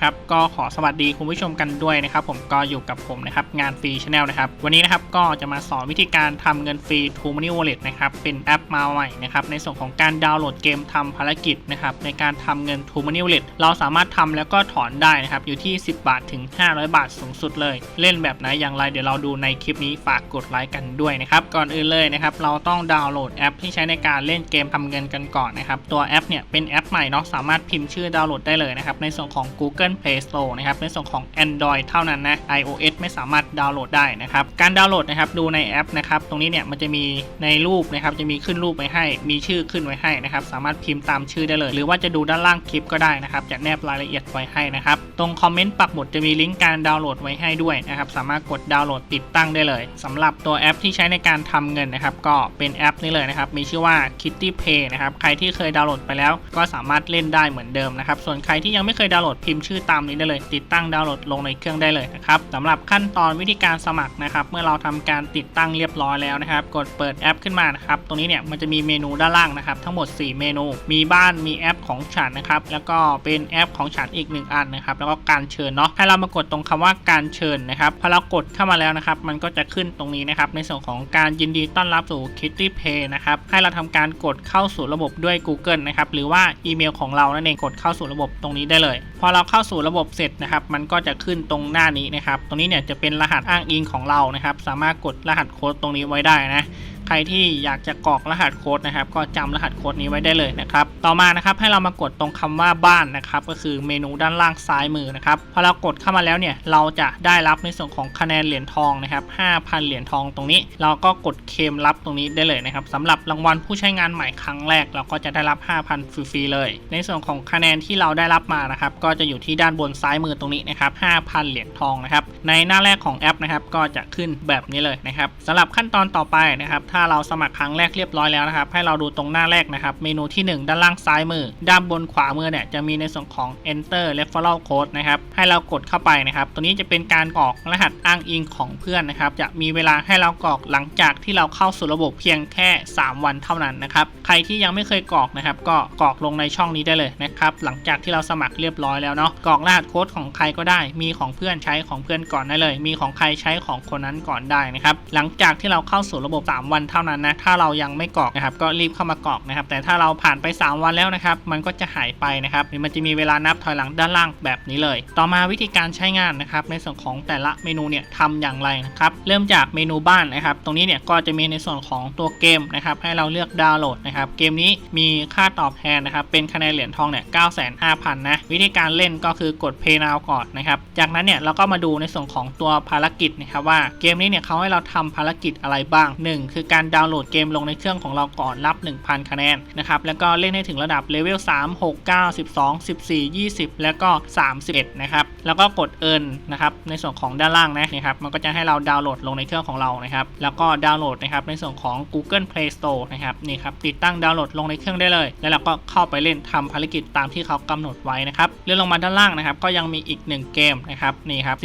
ครับก็ขอสวัสดีคุณผู้ชมกันด้วยนะครับ ผมก็อยู่กับผมนะครับงานฟรีชาแนลนะครับ วันนี้นะครับก็จะมาสอนวิธีการทำเงินฟรี t ู Money Wallet นะครับเป็นแอปมาใหม่นะครับในส่วนของการดาวน์โหลดเกมทำภารกิจนะครับในการทำเงิน t ู Money Wallet เราสามารถทำแล้วก็ถอนได้นะครับอยู่ที่ 10 บาทถึง 500 บาทสูงสุดเลย เล่นแบบไหนอย่างไรเดี๋ยวเราดูในคลิปนี้ฝากกดไลค์กันด้วยนะครับก่อนอื่นเลยนะครับเราต้องดาวน์โหลดแอปที่ใช้ในการเล่นเกมทำเงินกันก่อนนะครับตัวแอปเนี่ยเป็นแอปใหม่เนาะสามารถพิมพ์ชื่อดาวน์โหลดได้เลยนะครับในส่วนของ Google Play Store นะครับในส่วนของ Android เท่านั้นนะ iOS ไม่สามารถดาวน์โหลดได้นะครับการดาวน์โหลดนะครับดูในแอปนะครับตรงนี้เนี่ยมันจะมีในรูปนะครับจะมีขึ้นรูปไว้ให้ มีชื่อขึ้นไว้ให้นะครับสามารถพิมพ์ตามชื่อได้เลย หรือว่าจะดูด้านล่างคลิปก็ได้นะครับจะแนบรายละเอียดไว้ให้นะครับตรงคอมเมนต์ปักหมุดจะมีลิงก์การดาวน์โหลดไว้ให้ด้วยนะครับ สามารถกดดาวน์โหลดติดตั้งได้เลยสำหรับตัวแอปที่ใช้ในการทำเงินนะครับ ก็เป็นแอปนี้เลยนะครับ มีชื่อว่า Kitty Pay นะครับ ใครที่เคยดาวน์โหลดไปแล้ว ก็สามารถเล่นได้เหมือนเดิมนะครับ ส่วนใครที่ยังไม่เคยดาวน์โหลดพิมพ์ชื่อตามนี้ได้เลย ติดตั้งดาวน์โหลดลงในเครื่องได้เลยนะครับสำหรับขั้นตอนวิธีการสมัครนะครับ เมื่อเราทำการติดตั้งเรียบร้อยแล้วนะครับ กดเปิดแอปขึ้นมานะครับ ตรงนี้เนี่ยมันจะมีเมนูด้านล่างนะครับ ทั้งหมด 4 เมนู มีบ้าน มีแอปของฉันนะครับ แล้วก็เป็นแอปของฉันอีก 1 อันนะครับแล้วก็การเชิญเนาะให้เรามากดตรงคำว่าการเชิญนะครับพอเรากดเข้ามาแล้วนะครับ มันก็จะขึ้นตรงนี้นะครับ ในส่วนของการยินดีต้อนรับสู่ Kitty Pay นะครับให้เราทำการกดเข้าสู่ระบบด้วย Google นะครับหรือว่าอีเมลของเรานั่นเองกดเข้าสู่ระบบตรงนี้ได้เลย พอเราเข้าสู่ระบบเสร็จนะครับ มันก็จะขึ้นตรงหน้านี้นะครับ ตรงนี้เนี่ยจะเป็นรหัสอ้างอิงของเรานะครับ สามารถกดรหัสโค้ดตรงนี้ไว้ได้นะ ครที่อยากจะกรอกรหัสโค้ดนะครับ ก็จำรหัสโค้ดนี้ไว้ได้เลยนะครับ ต่อมานะครับให้เรามากดตรงคำว่าบ้านนะครับ ก็คือเมนูด้านล่างซ้ายมือนะครับพอเรากดเข้ามาแล้วเนี่ยเราจะได้รับในส่วนของคะแนนเหรียญทองนะครับ5,000 เหรียญทองตรงนี้ เราก็กดเคมรับตรงนี้ได้เลยนะครับสำหรับรางวัลผู้ใช้งานใหม่ครั้งแรก เราก็จะได้รับ 5,000 ฟรีๆเลย ในส่วนของคะแนนที่เราได้รับมานะครับก็จะอยู่ที่ด้านบนซ้ายมือตรงนี้นะครับ5,000 เหรียญทองนะครับในหน้าแรกของแอปนะครับก็จะขึ้นแบบนี้เลยนะครับสำหรับขั้นตอนต่อไปนะครับถ้าาเราสมัครครั้งแรกเรียบร้อยแล้วนะครับ ให้เราดูตรงหน้าแรกนะครับ เมนูที่ 1 ด้านล่างซ้ายมือ ด้านบนขวามือเนี่ยจะมีในส่วนของ enter referral code นะครับ ให้เรากดเข้าไปนะครับ ตัวนี้จะเป็นการกรอกรหัสอ้างอิงของเพื่อนนะครับ จะมีเวลาให้เรากรอกหลังจากที่เราเข้าสู่ระบบเพียงแค่ 3 วันเท่านั้นนะครับ ใครที่ยังไม่เคยกรอกนะครับ ก็กรอกลงในช่องนี้ได้เลยนะครับ หลังจากที่เราสมัครเรียบร้อยแล้วเนาะ กรอกรหัสโค้ดของใครก็ได้ มีของเพื่อนใช้ของเพื่อนก่อนได้เลย มีของใครใช้ของคนนั้นก่อนได้นะครับ หลังจากที่เราเข้าสู่ระบบ 3 วันเท่านั้นนะถ้าเรายังไม่กรอกนะครับก็รีบเข้ามากรอกนะครับแต่ถ้าเราผ่านไป 3 วันแล้วนะครับมันก็จะหายไปนะครับมันจะมีเวลานับถอยหลังด้านล่างแบบนี้เลย ต่อมาวิธีการใช้งานนะครับในส่วนของแต่ละเมนูเนี่ยทำอย่างไรนะครับเริ่มจากเมนูบ้านนะครับตรงนี้เนี่ยก็จะมีในส่วนของตัวเกมนะครับให้เราเลือกดาวน์โหลดนะครับเกมนี้มีค่าตอบแทนนะครับเป็นคะแนนเหรียญทองเนี่ย95,000นห้าพันนะวิธีการเล่นก็คือกด Pay Now ก่อนนะครับจากนั้นเนี่ยเราก็มาดูในส่วนของตัวภารกิจนะครับว่าเกมนี้เนี่ยเขาให้เราทำภารกิจอะไรบ้าง 1 คือการดาวน์โหลดเกมลงในเครื่องของเราก่อนรับ 1,000 คะแนนนะครับแล้วก็เล่นให้ถึงระดับเลเวล3 6 9 12 14 20 แล้วก็ 31 นะครับแล้วก็กดเอินนะครับในส่วนของด้านล่างนะนะครับมันก็จะให้เราดาวน์โหลดลงในเครื่องของเรานะครับแล้วก็ดาวน์โหลดนะครับในส่วนของ Google Play Store นะครับนี่ครับติดตั้งดาวน์โหลดลงในเครื่องได้เลย แล้วเราก็เข้าไปเล่นทำภารกิจตามที่เขากำหนดไว้นะครับเลื่อนลงมาด้านล่างนะครับก็ยังมีอีก 1 เกมนะครับนี่ครับ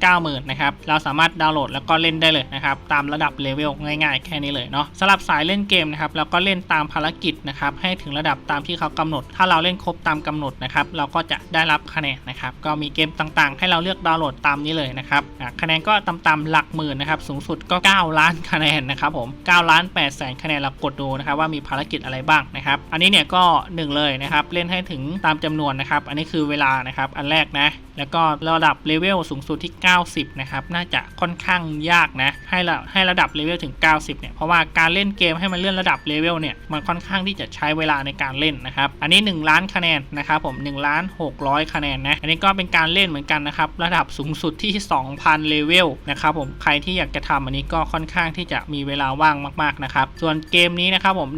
490,000นะครับเราสามารถดาวน์โหลดแล้วก็เล่นได้เลยนะครับตามระดับเลเวลง่ายๆ แค่นี้เลยเนาะสำหรับสายเล่นเกมนะครับแล้วก็เล่นตามภารกิจนะครับให้ถึงระดับตามที่เขากำหนด ถ้าเราเล่นครบตามกำหนดนะครับเราก็จะได้รับคะแนนนะครับก็มีเกมต่างๆ ให้เราเลือกดาวน์โหลดตามนี้เลยนะครับคะแนนก็ต่ำๆหลักหมื่นนะครับสูงสุดก็ 9 ล้านคะแนนนะครับผม9ล้าน8แสนคะแนนเรากดดูนะครับว่ามีภารกิจอะไรบ้างนะครับอันนี้เนี่ยก็1เลยนะครับเล่นให้ถึงตามจำนวนนะครับอันนี้คือเวลานะครับอันแรกนะแล้วก็ระดับเลเวลสูงสุดที่ 90นะครับน่าจะค่อนข้างยากนะให้ระให้ระดับเลเวลถึง 90เนี่ยราะว่าการเล่นเกมให้มันเลื่อนระดับเลเวลเนี่ยมันค่อนข้างที่จะใช้เวลาในการเล่นนะครับอันนี้ 1 ล้านคะแนนนะครับผม1ล้าน600 คะแนนนะอันนี้ก็เป็นการเล่นเหมือนกันนะครับระดับสูงสุดที่ 2,000 เลเวลนะครับผมใครที่อยากจะทำอันนี้ก็ค่อนข้างที่จะมีเวลาว่างมากๆนะครับส่วนเกมนี้นะครับผม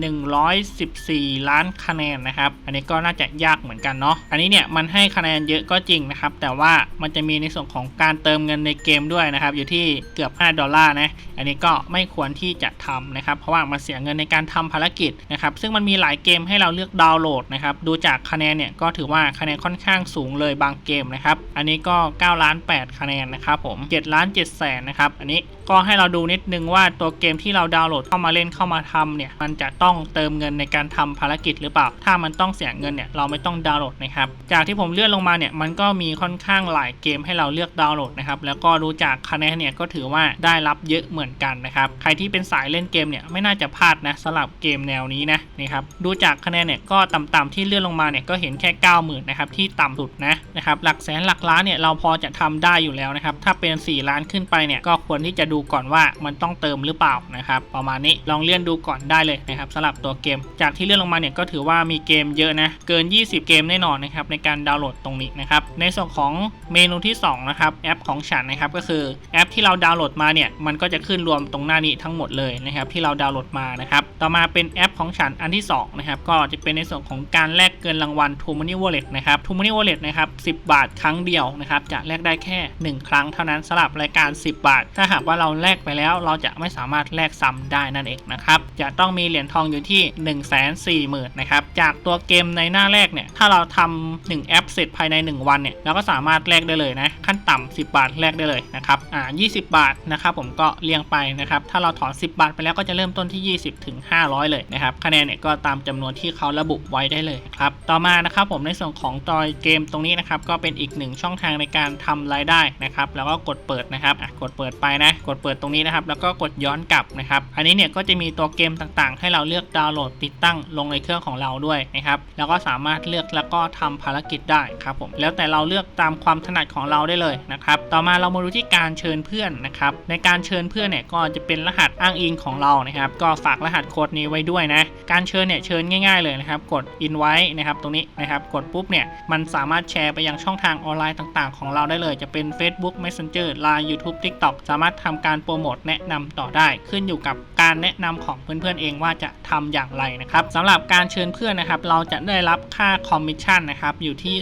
114 ล้านคะแนนนะครับอันนี้ก็น่าจะยากเหมือนกันเนาะอันนี้เนี่ยมันให้คะแนนเยอะก็จริงนะครับแต่ว่ามันจะมีในส่วนของการเติมเงินในเกมด้วยนะครับอยู่ที่เกือบ 5 ดอลลาร์นะอันนี้ก็ไม่ควรที่จะทำนะครับ เพราะว่ามันเสียเงินในการทำภารกิจนะครับซึ่งมันมีหลายเกมให้เราเลือกดาวน์โหลดนะครับดูจากคะแนนเนี่ยก็ถือว่าคะแนนค่อนข้างสูงเลยบางเกมนะครับอันนี้ก็9ล้าน8คะแนนนะครับผม7ล้าน7แสนนะครับอันนี้ก็ให้เราดูนิดนึงว่าตัวเกมที่เราดาวน์โหลดเข้ามาเล่นเข้ามาทำเนี่ยมันจะต้องเติมเงินในการทำภารกิจหรือเปล่า ถ้ามันต้องเสียเงินเนี่ยเราไม่ต้องดาวน์โหลดนะครับจากที่ผมเลื่อนลงมาเนี่ยมันก็มีค่อนข้างหลายเกมให้เราเลือกดาวน์โหลดนะครับแล้วก็ดูจากคะแนนเนี่ยก็ถือว่าได้รับเยอะเหมือนกันนะครับใครที่เป็นสายเล่นเกมเนี่ยไม่น่าจะพลาดนะสำหรับเกมแนวนี้นะนี่ครับดูจากคะแนนเนี่ยก็ต่ำๆที่เลื่อนลงมาเนี่ยก็เห็นแค่ 90,000นะครับที่ต่ำสุดนะนะครับหลักแสนหลักล้านเนี่ยเราพอจะทำได้อยู่แล้วนะครับถ้าเป็น 4 ล้านขึ้นไปเนี่ยก็ควรที่จะดูก่อนว่ามันต้องเติมหรือเปล่านะครับประมาณนี้ลองเลื่อนดูก่อนได้เลยนะครับสำหรับตัวเกม จากที่เลื่อนลงมาเนี่ยก็ถือว่ามีเกมเยอะนะเกิน 20 เกมแน่นอนนะครับในการดาวน์โหลดตรงนี้นะครับในส่วนของเมนูที่2นะครับแอปของฉันนะครับก็คือแอปที่เราดาวน์โหลดมาเนี่ยมันก็จะขึ้นรวมตรงหน้านี้ทั้งหมดเลยนะครับที่เราดาวน์โหลดมานะครับต่อมาเป็นแอปของฉันอันที่2นะครับก็จะเป็นในส่วนของการแลกเงินรางวัล t o Money Wallet นะครับ t o Money Wallet นะครับ10 บาทครั้งเดียวนะครับจะแลกได้แค่ 1 ครั้งเท่านั้นสำหรับรายการ 10 บาท ถ้าหากว่าเราแลกไปแล้วเราจะไม่สามารถแลกซ้ำได้นั่นเองนะครับ จะต้องมีเหรียญทองอยู่ที่1 4 0 0 0 0นะครับ จากตัวเกมในหน้าแรกเนี่ย ถ้าเราทำ1แอปเสร็จภายใน 1 วันเนี่ย เราก็สามารถแลกได้เลยนะ ขั้นต่ำ10 บาทแลกได้เลยนะครับ อ่า20 บาทนะครับผมก็เรียงไปนะครับ ถ้าเราถอน 10 บาทไปแล้วก็จะเริ่มต้นที่ 20 ถึง 500 เลยนะครับ คะแนนเนี่ยก็ตามจำนวนที่เขาระบุไว้ได้เลยครับ ต่อมานะครับผมในส่วนของตัวเกมตรงนี้นะครับ ก็เป็นอีกหนึ่งช่องทางในการทำรายได้นะครับ แล้วก็กดเปิดนะครับ กดเปิดไปนะ กดดเปิดตรงนี้นะครับ แล้วก็กดย้อนกลับนะครับ อันนี้เนี่ยก็จะมีตัวเกมต่างๆ ให้เราเลือกดาวน์โหลดติดตั้งลงในเครื่องของเราด้วยนะครับ แล้วก็สามารถเลือกแล้วก็ทำภารกิจได้ครับผม แล้วแต่เราเลือกตามความถนัดของเราได้เลยนะครับ ต่อมาเรามาดูที่การเชิญเพื่อนนะครับ ในการเชิญเพื่อนเนี่ยก็จะเป็นรหัสอ้างอิงของเรานะครับ ก็ฝากรหัสโค้ดนี้ไว้ด้วยนะ การเชิญเนี่ยเชิญง่าย ๆเลยนะครับ กด invite นะครับตรงนี้นะครับ กดปุ๊บเนี่ยมันสามารถแชร์ไปยังช่องทางออนไลน์ต่าง ๆ ของเราได้เลย จะเป็น Facebook Messenger Line YouTube TikTok สามารถทำการโปรโมทแนะนำต่อได้ ขึ้นอยู่กับการแนะนำของเพื่อนๆเองว่าจะทำอย่างไรนะครับสำหรับการเชิญเพื่อนนะครับ เราจะได้รับค่าคอมมิชชั่นนะครับอยู่ที่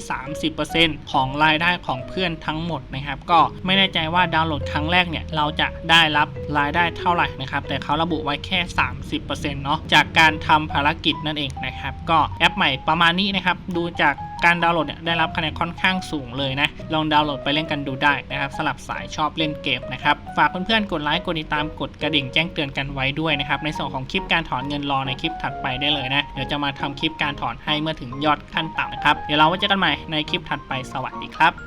30%ของรายได้ของเพื่อนทั้งหมดนะครับ ก็ไม่แน่ใจว่าดาวน์โหลดครั้งแรกเนี่ยเราจะได้รับรายได้เท่าไหร่นะครับแต่เขาระบุไว้แค่ 30%เนาะจากการทำภารกิจนั่นเองนะครับ ก็แอปใหม่ประมาณนี้นะครับ ดูจาก การดาวน์โหลดเนี่ยได้รับคะแนนค่อนข้างสูงเลยนะ ลองดาวน์โหลดไปเล่นกันดูได้นะครับสลับสายชอบเล่นเกมนะครับ ฝากเพื่อนๆ กดไลค์กดติดตามกดกระดิ่งแจ้งเตือนกันไว้ด้วยนะครับ ในส่วนของคลิปการถอนเงินรอในคลิปถัดไปได้เลยนะ เดี๋ยวจะมาทำคลิปการถอนให้เมื่อถึงยอดขั้นต่ำนะครับ เดี๋ยวเราไว้เจอกันใหม่ในคลิปถัดไปสวัสดีครับ